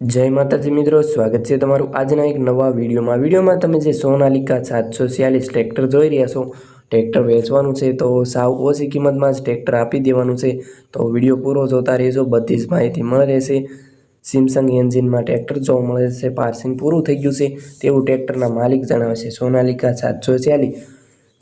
જય માતાજી મિત્રો, સ્વાગત છે તમારું આજના એક નવા વિડીયોમાં. વિડીયોમાં તમે જે સોનાલિકા સાતસો છ્યાલીસ ટ્રેક્ટર જોઈ રહ્યા છો, ટ્રેક્ટર વેચવાનું છે તો સાવ ઓછી કિંમતમાં જ ટ્રેક્ટર આપી દેવાનું છે. તો વીડિયો પૂરો જોતા રહેજો, બધી જ માહિતી મળે રહેશે. સિમસંગ એન્જિનમાં ટ્રેક્ટર જોવા મળે છે, પાર્સિંગ પૂરું થઈ ગયું છે. તેવું ટ્રેક્ટરના માલિક જણાવે છે, સોનાલિકા સાતસો છ્યાલીસ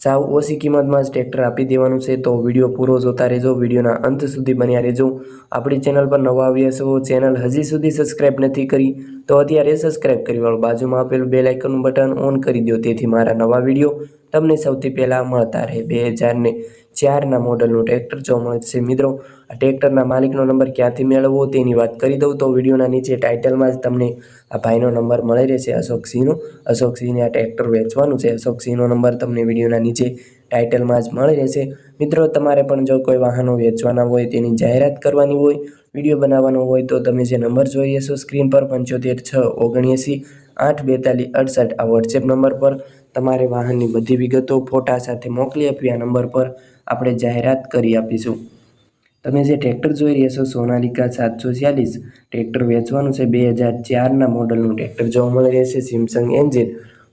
સાવ ઓછી કિંમતમાં જ ટ્રેક્ટર આપી દેવાનું છે. તો વીડિયો પૂરો જોતા રહેજો. વિડીયોના અંત સુધી બન્યા રહેજો. આપણી ચેનલ પર નવા આવ્યા છો, ચેનલ હજી સુધી સબસ્ક્રાઈબ નથી કરી તો અત્યારે સબસ્ક્રાઇબ કરી વાળો બાજુમાં આપેલું બે લાઇકનનું બટન ઓન કરી દો તેથી મારા નવા વીડિયો તમને સૌથી પહેલાં મળતા રહે. બે હજારને ચારના મોડલનું ટ્રેક્ટર જોવા મળે છે. મિત્રો, આ ટ્રેક્ટરના માલિકનો નંબર ક્યાંથી મેળવવો તેની વાત કરી દઉં તો વિડીયોના નીચે ટાઇટલમાં જ તમને આ ભાઈનો નંબર મળી રહેશે અશોકસિંહનો અશોકસિંહને આ ટ્રેક્ટર વેચવાનું છે. અશોકસિંહનો નંબર તમને વિડીયોના નીચે ટાઇટલમાં જ મળી રહેશે. મિત્રો, તમારે પણ જો કોઈ વાહનો વેચવાના હોય તેની જાહેરાત કરવાની હોય વીડિયો બનાવવાનો હોય તો તમે જે નંબર જોઈ હશો સ્ક્રીન પર પંચોતેર છ ઓગણએંસી આઠ બેતાલીસ અડસઠ આ વોટ્સએપ નંબર પર તમારે વાહનની બધી વિગતો, ફોટા સાથે મોકલી આપી આ નંબર પર આપણે જાહેરાત કરી આપીશું. તમે જે ટ્રેક્ટર જોઈ રહ્યા છો, સોનાલિકા સાતસો છ્યાલીસ, ટ્રેક્ટર વેચવાનું છે બે હજાર ચારના મોડલનું ટ્રેક્ટર જોવા મળી રહેશે સેમસંગ એન્જિન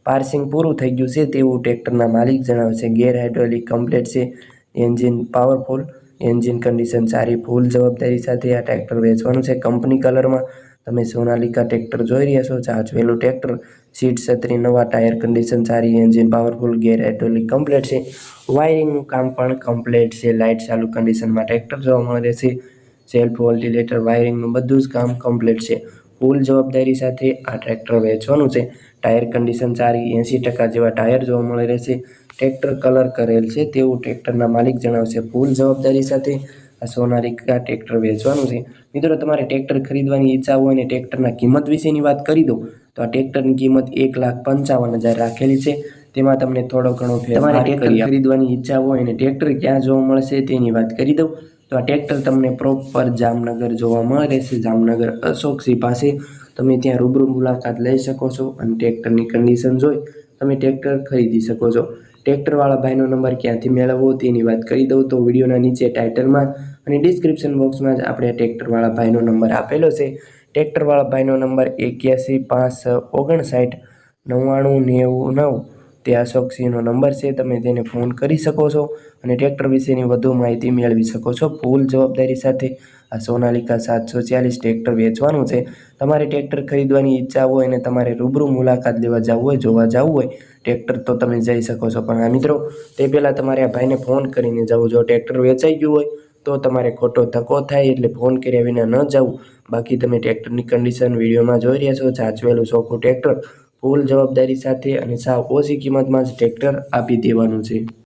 પાર્સિંગ પૂરું થઈ ગયું છે તેવું ટ્રેક્ટરના માલિક જણાવે છે, ગેર હાઇડ્રોલિક કમ્પ્લેટ છે એન્જિન પાવરફુલ એન્જિન કન્ડિશન સારી, ફૂલ જવાબદારી સાથે આ ટ્રેક્ટર વેચવાનું છે. કંપની કલરમાં તમે સોનાલિકા ટ્રેક્ટર જોઈ રહ્યા છો ચાચવેલું ટ્રેક્ટર. સીટ છત્રી, નવા ટાયર કન્ડિશન સારી, engine powerful, gear hydraulic complete છે. વાયરિંગનું કામ પણ કમ્પ્લેટ છે. લાઇટ ચાલુ કન્ડિશનમાં ટ્રેક્ટર જોવા મળે છે. સેલ્ફ વોલ્ટિલેટર, વાયરિંગનું બધું જ કામ કમ્પ્લીટ છે. ફૂલ જવાબદારી સાથે આ ટ્રેક્ટર વેચવાનું છે. ટાયર કન્ડિશન સારી, એંસી ટકા જેવા ટાયર જોવા મળી રહેશે ટ્રેક્ટર કલર કરેલ છે. તેવું ટ્રેક્ટરના માલિક જણાવશે. ફૂલ જવાબદારી સાથે આ સોનાલિકા ટ્રેક્ટર વેચવાનું છે. મિત્રો તમારે ટ્રેક્ટર ખરીદવાની ઈચ્છા હોય અને ટ્રેક્ટરના કિંમત વિશેની વાત કરી દો તો આ ટ્રેક્ટરની કિંમત એક લાખ પંચાવન હજાર રાખેલી છે. તેમાં તમને થોડો ઘણો ફેરફાર ટ્રેક્ટર ખરીદવાની ઈચ્છા હોય અને ટ્રેક્ટર ક્યાં જોવા મળશે તેની વાત કરી દઉં. તો આ ટ્રેક્ટર તમને પ્રોપર જામનગર જોવા મળે છે. જામનગર અશોકસિંહ પાસે. તમે ત્યાં રૂબરૂ મુલાકાત લઈ શકો છો અને ટ્રેક્ટરની કન્ડિશન જોઈ તમે ટ્રેક્ટર ખરીદી શકો છો. ટ્રેક્ટરવાળા ભાઈનો નંબર ક્યાંથી મેળવવો તેની વાત કરી દઉં તો વિડીયોના નીચે ટાઇટલમાં અને ડિસ્ક્રિપ્શન બોક્સમાં જ આપણે ટ્રેક્ટરવાળા ભાઈનો નંબર આપેલો છે. ટ્રેક્ટરવાળા ભાઈનો નંબર એક્યાસી પાંચ ઓગણસાઠ નવ્વાણું નેવું નવ. તે અશોકસિંહનો નંબર છે, તમે તેને ફોન કરી શકો છો અને ટ્રેક્ટર વિશેની વધુ માહિતી મેળવી શકો છો. ફૂલ જવાબદારી સાથે આ સોનાલિકા સાતસો ચાલીસ ટ્રેક્ટર વેચવાનું છે. તમારે ટ્રેક્ટર ખરીદવાની ઈચ્છા હોય અને તમારે રૂબરૂ મુલાકાત લેવા જવું હોય, જોવા જવું હોય, ટ્રેક્ટર તો તમે જઈ શકો છો. પણ આ મિત્રો, તે પહેલાં તમારે આ ભાઈને ફોન કરીને જવું. જો ટ્રેક્ટર વેચાઈ ગયું હોય, તો તમારે ખોટો ધક્કો થાય એટલે ફોન કર્યા વિના ન જવું. બાકી તમે ટ્રેક્ટરની કન્ડિશન વિડીયોમાં જોઈ રહ્યા છો. સાચવેલું ચોખ્ખું ટ્રેક્ટર ફૂલ જવાબદારી સાથે અને સાવ ઓછી કિંમતમાં જ ટ્રેક્ટર આપી દેવાનું છે.